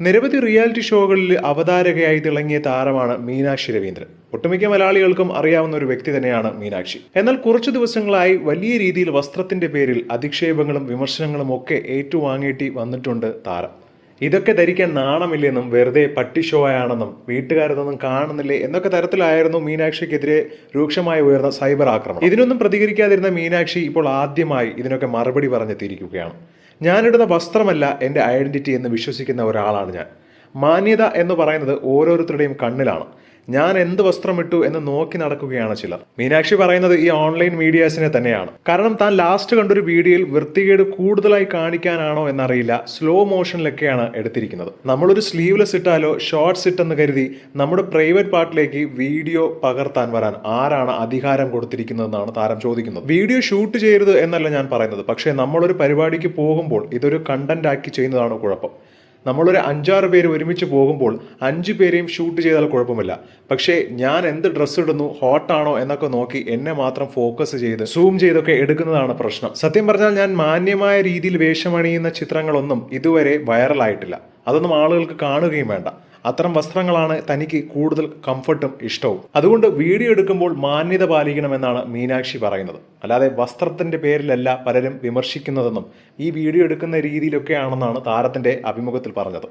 നിരവധി റിയാലിറ്റി ഷോകളിൽ അവതാരകയായി തിളങ്ങിയ താരമാണ് മീനാക്ഷി രവീന്ദ്രൻ. ഒട്ടുമിക്ക മലയാളികൾക്കും അറിയാവുന്ന ഒരു വ്യക്തി തന്നെയാണ് മീനാക്ഷി. എന്നാൽ കുറച്ചു ദിവസങ്ങളായി വലിയ രീതിയിൽ വസ്ത്രത്തിന്റെ പേരിൽ അധിക്ഷേപങ്ങളും വിമർശനങ്ങളും ഒക്കെ ഏറ്റുവാങ്ങേറ്റി വന്നിട്ടുണ്ട് താരം. ഇതൊക്കെ ധരിക്കാൻ നാണമില്ലെന്നും വെറുതെ പട്ടി ഷോ ആണെന്നും വീട്ടുകാരതൊന്നും കാണുന്നില്ലേ എന്നൊക്കെ തരത്തിലായിരുന്നു മീനാക്ഷിക്കെതിരെ രൂക്ഷമായി ഉയർന്ന സൈബർ ആക്രമണം. ഇതിനൊന്നും പ്രതികരിക്കാതിരുന്ന മീനാക്ഷി ഇപ്പോൾ ആദ്യമായി ഇതിനൊക്കെ മറുപടി പറഞ്ഞെത്തിയിരിക്കുകയാണ്. ഞാനിടുന്ന വസ്ത്രമല്ല എന്റെ ഐഡന്റിറ്റി എന്ന് വിശ്വസിക്കുന്ന ഒരാളാണ് ഞാൻ. മാന്യത എന്ന് പറയുന്നത് ഓരോരുത്തരുടെയും കണ്ണിലാണ്. ഞാൻ എന്ത് വസ്ത്രം ഇട്ടു എന്ന് നോക്കി നടക്കുകയാണ് ചിലർ മീനാക്ഷി പറയുന്നത് ഈ ഓൺലൈൻ മീഡിയാസിനെ തന്നെയാണ്. കാരണം താൻ ലാസ്റ്റ് കണ്ടൊരു വീഡിയോയിൽ വൃത്തികേട് കൂടുതലായി കാണിക്കാനാണോ എന്നറിയില്ല. സ്ലോ മോഷനിലൊക്കെയാണ് എടുത്തിരിക്കുന്നത്. നമ്മളൊരു സ്ലീവ്ലെസ് ഇട്ടാലോ ഷോർട്ട്സ് ഇട്ടെന്ന് കരുതി നമ്മുടെ പ്രൈവറ്റ് പാർട്ടിലേക്ക് വീഡിയോ പകർത്താൻ വരാൻ ആരാണ് അധികാരം കൊടുത്തിരിക്കുന്നതെന്നാണ് താരം ചോദിക്കുന്നത്. വീഡിയോ ഷൂട്ട് ചെയ്യരുത് എന്നല്ല ഞാൻ പറയുന്നത്. പക്ഷേ നമ്മളൊരു പരിപാടിക്ക് പോകുമ്പോൾ ഇതൊരു കണ്ടന്റ് ആക്കി ചെയ്യുന്നതാണ് കുഴപ്പം. നമ്മളൊരു അഞ്ചാറ് പേര് ഒരുമിച്ച് പോകുമ്പോൾ അഞ്ച് പേരെയും ഷൂട്ട് ചെയ്താൽ കുഴപ്പമില്ല. പക്ഷേ ഞാൻ എന്ത് ഡ്രസ്സ് ഇടുന്നു ഹോട്ടാണോ എന്നൊക്കെ നോക്കി എന്നെ മാത്രം ഫോക്കസ് ചെയ്ത് സൂം ചെയ്തൊക്കെ എടുക്കുന്നതാണ് പ്രശ്നം. സത്യം പറഞ്ഞാൽ ഞാൻ മാന്യമായ രീതിയിൽ വേഷമണിയുന്ന ചിത്രങ്ങളൊന്നും ഇതുവരെ വൈറലായിട്ടില്ല അതൊന്നും ആളുകൾക്ക് കാണുകയും വേണ്ട. അത്തരം വസ്ത്രങ്ങളാണ് തനിക്ക് കൂടുതൽ കംഫർട്ടും ഇഷ്ടവും. അതുകൊണ്ട് വീഡിയോ എടുക്കുമ്പോൾ മാന്യത പാലിക്കണമെന്നാണ് മീനാക്ഷി പറയുന്നത്. അല്ലാതെ വസ്ത്രത്തിന്റെ പേരിലല്ല പലരും വിമർശിക്കുന്നതെന്നും ഈ വീഡിയോ എടുക്കുന്ന രീതിയിലൊക്കെയാണെന്നാണ് താരത്തിന്റെ അഭിമുഖത്തിൽ പറഞ്ഞത്.